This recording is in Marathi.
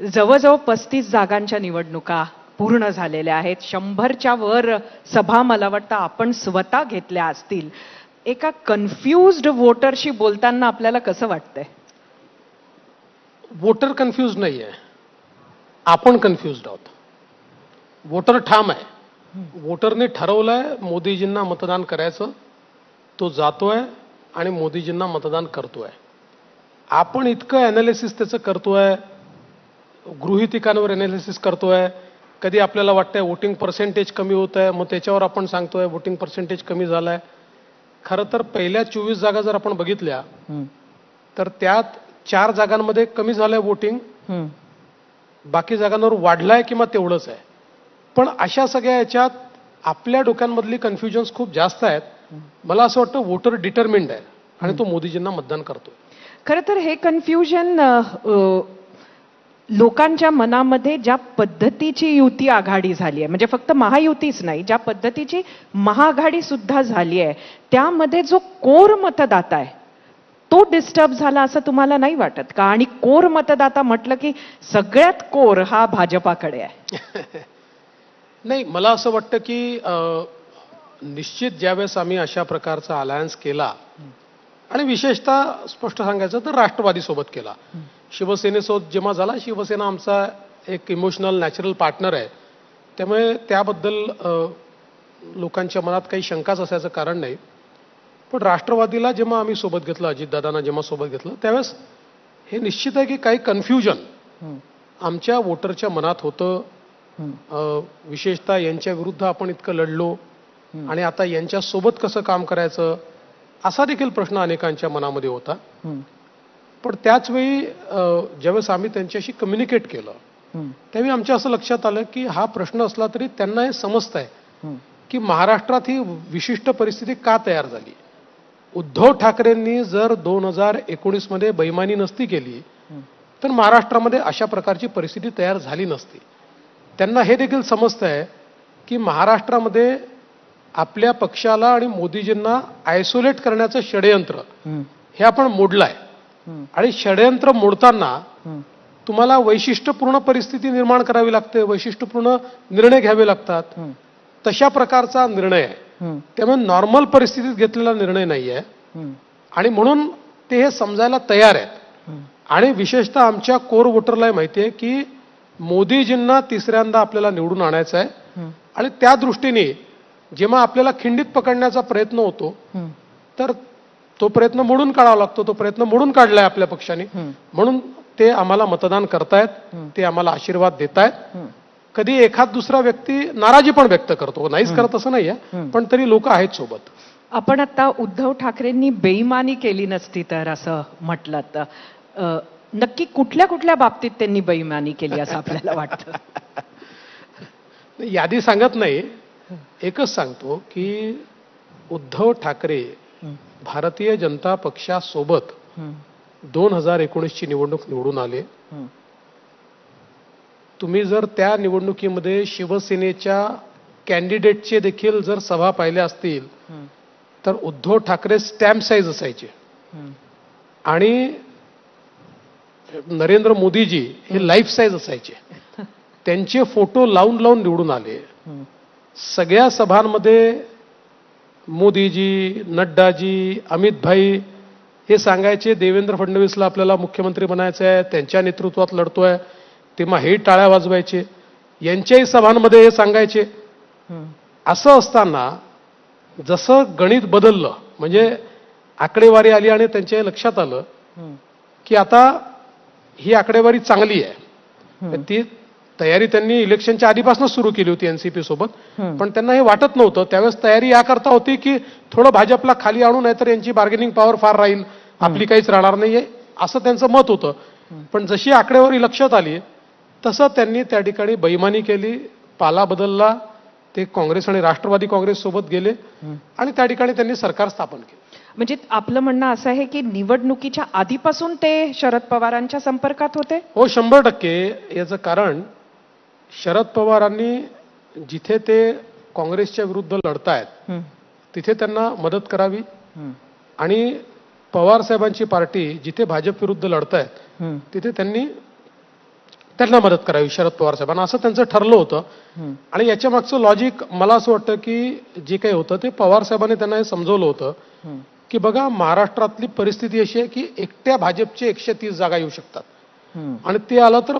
जवळजवळ पस्तीस जागांच्या निवडणुका पूर्ण झालेल्या आहेत. शंभरच्या वर सभा मला वाटतं आपण स्वतः घेतल्या असतील. एका कन्फ्युज्ड वोटरशी बोलताना आपल्याला कसं वाटतंय? वोटर कन्फ्यूज नाही आहे. आपण कन्फ्युज आहोत. वोटर ठाम आहे. वोटरने ठरवलंय मोदीजींना मतदान करायचं. तो जातोय आणि मोदीजींना मतदान करतोय. आपण इतकं अनालिसिस त्याचं करतोय. गृहितिकांवर अनालिसिस करतोय. कधी आपल्याला वाटतंय वोटिंग पर्सेंटेज कमी होत आहे मग त्याच्यावर आपण सांगतोय वोटिंग पर्सेंटेज कमी झालाय. खरं तर पहिल्या चोवीस जागा जर आपण बघितल्या तर त्यात चार जागांमध्ये कमी झालंय वोटिंग बाकी जागांवर वाढलाय किंवा तेवढंच आहे. पण अशा सगळ्या याच्यात आपल्या डोक्यांमधली कन्फ्युजन्स खूप जास्त आहेत. मला असं वाटतं वोटर डिटर्मिंड आहे आणि तो मोदीजींना मतदान करतोय. खरं तर हे कन्फ्युजन लोकांच्या मनामध्ये ज्या पद्धतीची युती आघाडी झाली आहे म्हणजे फक्त महायुतीच नाही ज्या पद्धतीची महाआघाडी सुद्धा झाली आहे त्यामध्ये जो कोर मतदाता आहे तो डिस्टर्ब झाला असं तुम्हाला नाही वाटत का? आणि कोर मतदाता म्हटलं की सगळ्यात कोर हा भाजपाकडे आहे. नाही मला असं वाटतं की निश्चित ज्यावेळेस आम्ही अशा प्रकारचा अलायन्स केला आणि विशेषतः स्पष्ट सांगायचं तर राष्ट्रवादीसोबत केला शिवसेनेसोबत जेव्हा झाला शिवसेना आमचा एक इमोशनल नॅचरल पार्टनर आहे. त्यामुळे त्याबद्दल लोकांच्या मनात काही शंकाच असायचं कारण नाही. पण राष्ट्रवादीला जेव्हा आम्ही सोबत घेतलं अजितदादांना जेव्हा सोबत घेतलं त्यावेळेस हे निश्चित आहे की काही कन्फ्युजन आमच्या वोटरच्या मनात होतं. विशेषतः यांच्या विरुद्ध आपण इतकं लढलो. आणि आता यांच्या सोबत कसं काम करायचं असा देखील प्रश्न अनेकांच्या मनामध्ये होता. पण त्याच वेळी ज्यावेळेस आम्ही त्यांच्याशी कम्युनिकेट केलं त्यावेळी आमच्या असं लक्षात आलं की हा प्रश्न असला तरी त्यांना हे समजत आहे की महाराष्ट्रात ही विशिष्ट परिस्थिती का तयार झाली? उद्धव ठाकरेंनी जर दोन हजार एकोणीसमध्ये बैमानी नसती केली तर महाराष्ट्रामध्ये अशा प्रकारची परिस्थिती तयार झाली नसती. त्यांना हे देखील समजतं आहे की महाराष्ट्रामध्ये आपल्या पक्षाला आणि मोदीजींना आयसोलेट करण्याचं षडयंत्र हे आपण मोडलंय. आणि षडयंत्र मोडताना तुम्हाला वैशिष्ट्यपूर्ण परिस्थिती निर्माण करावी लागते वैशिष्ट्यपूर्ण निर्णय घ्यावे लागतात. तशा प्रकारचा निर्णय आहे. त्यामुळे नॉर्मल परिस्थितीत घेतलेला निर्णय नाही आहे. आणि म्हणून ते हे समजायला तयार आहेत. आणि विशेषतः आमच्या कोर वोटरला माहिती आहे की मोदीजींना तिसऱ्यांदा आपल्याला निवडून आणायचं आहे. आणि त्या दृष्टीने जेव्हा आपल्याला खिंडीत पकडण्याचा प्रयत्न होतो तर तो प्रयत्न मोडून काढावा लागतो तो प्रयत्न मोडून काढलाय आपल्या पक्षाने. म्हणून ते आम्हाला मतदान करतायत ते आम्हाला आशीर्वाद देतायत. कधी एखाद दुसरा व्यक्ती नाराजी पण व्यक्त करतो नाहीच करत असं नाहीये पण तरी लोक आहेत सोबत. आपण आता उद्धव ठाकरेंनी बेईमानी केली नसती तर असं म्हटलं तर नक्की कुठल्या कुठल्या बाबतीत त्यांनी बेईमानी केली असं आपल्याला वाटतं? यादी सांगत नाही. एकच सांगतो की उद्धव ठाकरे भारतीय जनता पक्षासोबत दोन हजार एकोणीसची निवडणूक निवडून आले. तुम्ही जर त्या निवडणुकीमध्ये शिवसेनेच्या कॅन्डिडेटचे देखील जर सभा पाहिल्या असतील तर उद्धव ठाकरे स्टॅम्प साईज असायचे. आणि नरेंद्र मोदीजी हे लाईफ साईज असायचे. त्यांचे फोटो लावून लावून निवडून आले. सगळ्या सभांमध्ये मोदीजी नड्डाजी अमित भाई हे सांगायचे देवेंद्र फडणवीसला आपल्याला मुख्यमंत्री बनायचं आहे त्यांच्या नेतृत्वात लढतोय तेव्हा हे टाळ्या वाजवायचे यांच्याही सभांमध्ये हे सांगायचे. असं असताना जसं गणित बदललं म्हणजे आकडेवारी आली आणि त्यांच्या लक्षात आलं की आता ही आकडेवारी चांगली आहे. ती तयारी त्यांनी इलेक्शनच्या आधीपासूनच सुरू केली होती एनसीपी सोबत. पण त्यांना हे वाटत नव्हतं. त्यावेळेस तयारी याकरता होती की थोडं भाजपला खाली आणू नाही तर यांची बार्गेनिंग पॉवर फार राहील. आपली काहीच राहणार नाहीये असं त्यांचं मत होतं. पण जशी आकडेवारी लक्षात आली तसं त्यांनी त्या ठिकाणी बैमानी केली. पाला बदलला ते काँग्रेस आणि राष्ट्रवादी काँग्रेस सोबत गेले आणि त्या ठिकाणी त्यांनी सरकार स्थापन केलं. म्हणजे आपलं म्हणणं असं आहे की निवडणुकीच्या आधीपासून ते शरद पवारांच्या संपर्कात होते? हो शंभर टक्के याचं कारण शरद पवारांनी जिथे ते काँग्रेसच्या विरुद्ध लढतायत तिथे त्यांना मदत करावी. आणि पवार साहेबांची पार्टी जिथे भाजप विरुद्ध लढतायत तिथे त्यांनी त्यांना मदत करावी शरद पवार साहेबांना असं त्यांचं ठरलं होतं. आणि याच्या मागचं लॉजिक मला असं वाटतं की जे काही होतं ते पवार साहेबांनी त्यांना हे समजवलं होतं. की बघा महाराष्ट्रातली परिस्थिती अशी आहे की एकट्या भाजपचे एकशे तीस जागा येऊ शकतात. आणि ते आलं तर